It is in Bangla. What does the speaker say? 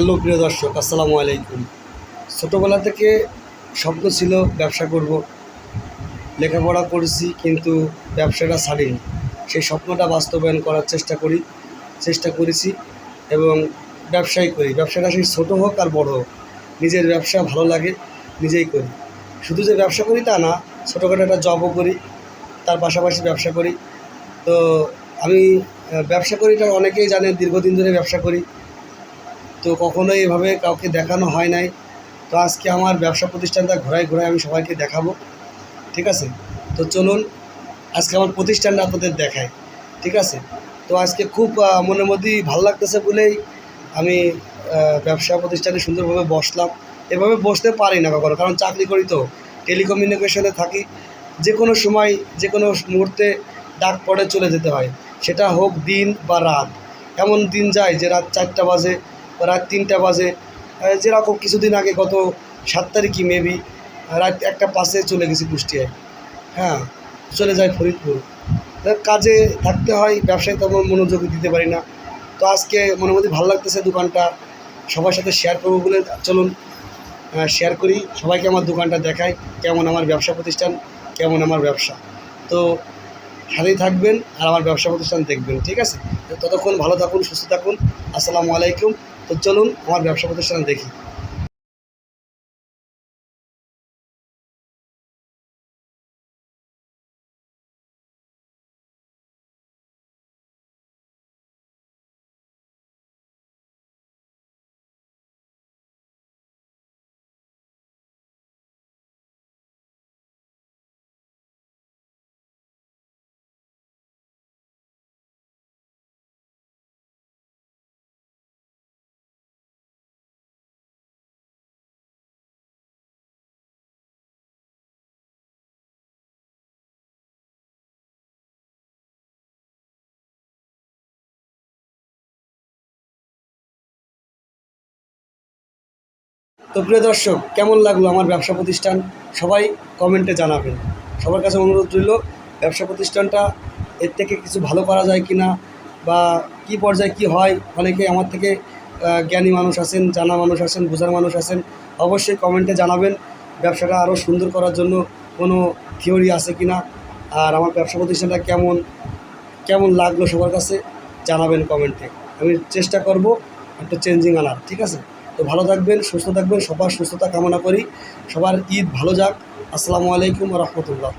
হ্যালো প্রিয় দর্শক, আসসালামু আলাইকুম। ছোটোবেলা থেকে স্বপ্ন ছিল ব্যবসা করব। লেখাপড়া করেছি কিন্তু ব্যবসাটা ছাড়িনি। সেই স্বপ্নটা বাস্তবায়ন করার চেষ্টা করি, চেষ্টা করেছি এবং ব্যবসাই করি। ব্যবসাটা সেই ছোটো হোক আর বড় হোক, নিজের ব্যবসা ভালো লাগে, নিজেই করি। শুধু যে ব্যবসা করি তা না, ছোটোখাটো একটা জবও করি, তার পাশাপাশি ব্যবসা করি। তো আমি ব্যবসা করি এটা অনেকেই জানে দীর্ঘদিন ধরে ব্যবসা করি। তো কখনো এভাবে কাউকে দেখানো হয় নাই। তো আজকে আমার ব্যবসা প্রতিষ্ঠানটা ঘোরায় ঘোরায় আমি সবাইকে দেখাবো। ঠিক আছে? তো চলুন, আজকে আমার প্রতিষ্ঠানটা আপনাদের দেখায় ঠিক আছে? তো আজকে খুব মনের মধ্যেই ভালো লাগতেছে বলেই আমি ব্যবসা প্রতিষ্ঠানে সুন্দরভাবে বসলাম। এভাবে বসতে পারি না কখনো, কারণ চাকরি করি তো। টেলিকমিউনিকেশনে থাকি। যে কোনো সময়, যে কোনো মুহূর্তে ডাক পড়ে চলে যেতে হয়। সেটা হোক দিন বা রাত। এমন দিন যায় যে রাত চারটা বাজে রাত তিনটা বাজে। যেরকম কিছুদিন আগে গত সাত তারিখই মেবি রাত একটা পাশে চলে গেছি কুষ্টিয়ায়। হ্যাঁ চলে যায় ফরিদপুর। কাজে থাকতে হয়, ব্যবসায় তেমন মনোযোগ দিতে পারি না। তো আজকে মনে মধ্যে ভালো লাগতেছে দোকানটা, সবার সাথে শেয়ার করব বলে। চলুন শেয়ার করি, সবাইকে আমার দোকানটা দেখাই, কেমন আমার ব্যবসা প্রতিষ্ঠান, কেমন আমার ব্যবসা। তো সাথেই থাকবেন আর আমার ব্যবসা প্রতিষ্ঠান দেখবেন, ঠিক আছে? ততক্ষণ ভালো থাকুন, সুস্থ থাকুন। আসসালামু আলাইকুম। তো চলুন আমার ব্যবসা প্রতিষ্ঠানে দেখি। তো প্রিয় দর্শক, কেমন লাগল আমার ব্যবসা প্রতিষ্ঠান? সবাই কমেন্টে জানাবেন। সবার কাছে অনুরোধ রইল, ব্যবসা প্রতিষ্ঠানটা এর থেকে কিছু ভালো করা যায় কি না বা কি পর্যায়ে কি হয়? অনেকে আমার থেকে জ্ঞানী মানুষ আছেন, জানা মানুষ আছেন, বোঝার মানুষ আছেন, অবশ্যই কমেন্টে জানাবেন। ব্যবসাটা আরও সুন্দর করার জন্য কোনো থিওরি আছে কি না আর আমার ব্যবসা প্রতিষ্ঠানটা কেমন কেমন লাগল সবার কাছে জানাবেন কমেন্টে আমি চেষ্টা করব একটা চেঞ্জিং আনার, ঠিক আছে? তো ভালো থাকবেন, সুস্থ থাকবেন, সবার সুস্থতা কামনা করি। সবার ঈদ ভালো যাক। আসসালামু আলাইকুম রহমতুল্লাহ।